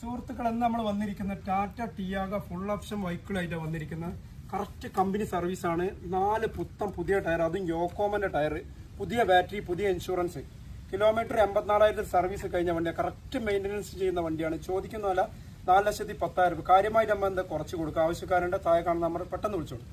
സുഹൃത്തുക്കൾ എന്ന് നമ്മൾ വന്നിരിക്കുന്ന ടാറ്റ ടിയാഗ ഫുൾ ഓപ്ഷൻ വെഹിക്കിളായിട്ടാണ് വന്നിരിക്കുന്നത്. കറക്റ്റ് കമ്പനി സർവീസാണ് നാല് പുത്തം പുതിയ ടയർ അതും യോക്കോമന്റെ ടയർ. പുതിയ ബാറ്ററി പുതിയ ഇൻഷുറൻസ്. കിലോമീറ്റർ എൺപത്തിനാലായിരത്തിൽ സർവീസ് കഴിഞ്ഞ വണ്ടിയാണ് കറക്റ്റ് മെയിന്റനൻസ് ചെയ്യുന്ന വണ്ടിയാണ്. ചോദിക്കുന്ന പോലെ നാല് ലക്ഷത്തി പത്തായിരം രൂപ. കാര്യമായിട്ട് നമ്മൾ എന്താ കുറച്ച് കൊടുക്കുക? ആവശ്യക്കാരുണ്ട് താഴെ കാണുന്ന നമ്മൾ പെട്ടെന്ന് വിളിച്ചോളൂ.